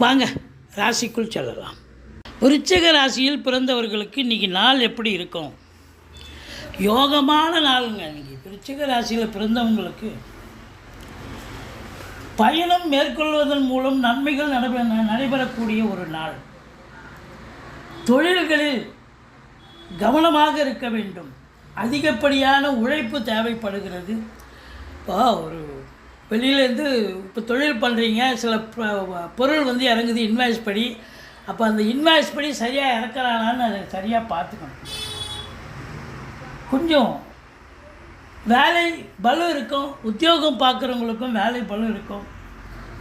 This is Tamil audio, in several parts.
வாங்க ராசிக்குள் செல்லலாம். விருச்சக ராசியில் பிறந்தவர்களுக்கு இன்றைக்கி நாள் எப்படி இருக்கும்? யோகமான நாளுங்க இன்றைக்கி விருச்சக ராசியில் பிறந்தவங்களுக்கு பயணம் மேற்கொள்வதன் மூலம் நன்மைகள் நடைபெற நடைபெறக்கூடிய ஒரு நாள். தொழில்களில் கவனமாக இருக்க வேண்டும். அதிகப்படியான உழைப்பு தேவைப்படுகிறது. இப்போ ஒரு வெளியிலேருந்து இப்போ தொழில் பண்ணுறீங்க சில பொருள் வந்து இறங்குது இன்வாய்ஸ் படி. அப்போ அந்த இன்வாய்ஸ் படி சரியாக இறக்குறானான்னு அதை சரியாக பார்த்துக்கணும். கொஞ்சம் வேலை பலம் இருக்கும் உத்தியோகம் பார்க்குறவங்களுக்கும் வேலை பலம் இருக்கும்.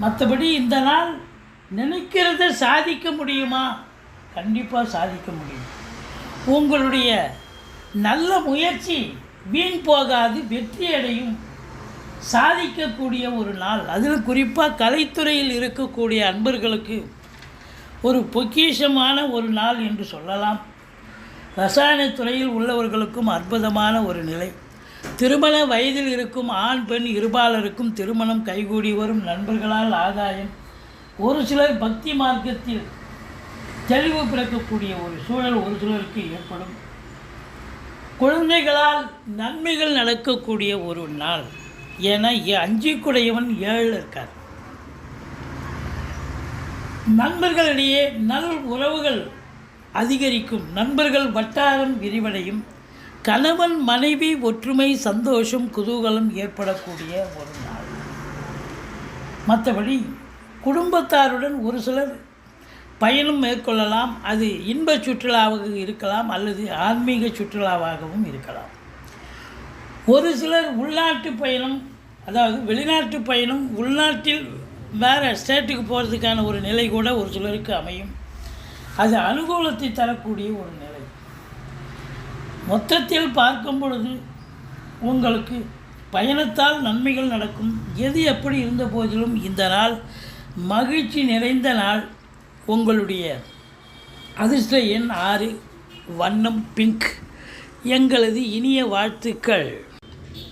மற்றபடி இந்த நாள் நினைக்கிறத சாதிக்க முடியுமா? கண்டிப்பாக சாதிக்க முடியும். உங்களுடைய நல்ல முயற்சி வீண் போகாது வெற்றி அடையும். சாதிக்கக்கூடிய ஒரு நாள் அதில் குறிப்பாக கலைத்துறையில் இருக்கக்கூடிய அன்பர்களுக்கு ஒரு பொக்கிஷமான ஒரு நாள் என்று சொல்லலாம். ரசாயனத் துறையில் உள்ளவர்களுக்கும் அற்புதமான ஒரு நிலை. திருமண வயதில் இருக்கும் ஆண் பெண் இருபாலருக்கும் திருமணம் கைகூடி வரும் நண்பர்களால் ஆதாயம். ஒரு சிலர் பக்தி மார்க்கத்தில் தெளிவு பிறக்கக்கூடிய ஒரு சூழல் ஒரு சிலருக்கு ஏற்படும். குழந்தைகளால் நன்மைகள் நடக்கக்கூடிய ஒரு நாள். ஏன்னா அஞ்சு குடையவன் ஏழு இருக்கார். நண்பர்களிடையே நல் உறவுகள் அதிகரிக்கும். நண்பர்கள் வட்டாரம் விரிவடையும். கணவன் மனைவி ஒற்றுமை சந்தோஷம் குதூகலம் ஏற்படக்கூடிய ஒரு நாள். மற்றபடி குடும்பத்தாருடன் ஒரு சிலர் பயணம் மேற்கொள்ளலாம். அது இன்ப சுற்றுலாவாக இருக்கலாம் அல்லது ஆன்மீக சுற்றுலாவாகவும் இருக்கலாம். ஒரு சிலர் உள்நாட்டு பயணம் அதாவது வெளிநாட்டு பயணம் உள்நாட்டில் வேறு ஸ்டேட்டுக்கு போகிறதுக்கான ஒரு நிலை கூட ஒரு சிலருக்கு அமையும். அது அனுகூலத்தை தரக்கூடிய ஒரு நிலை. மொத்தத்தில் பார்க்கும் பொழுது உங்களுக்கு பயணத்தால் நன்மைகள் நடக்கும். எது எப்படி இருந்த போதிலும் இந்த நாள் மகிழ்ச்சி நிறைந்த நாள். உங்களுடைய அதிர்ஷ்ட எண் ஆறு வண்ணம் பிங்க் எங்களது இனிய வாழ்த்துக்கள்.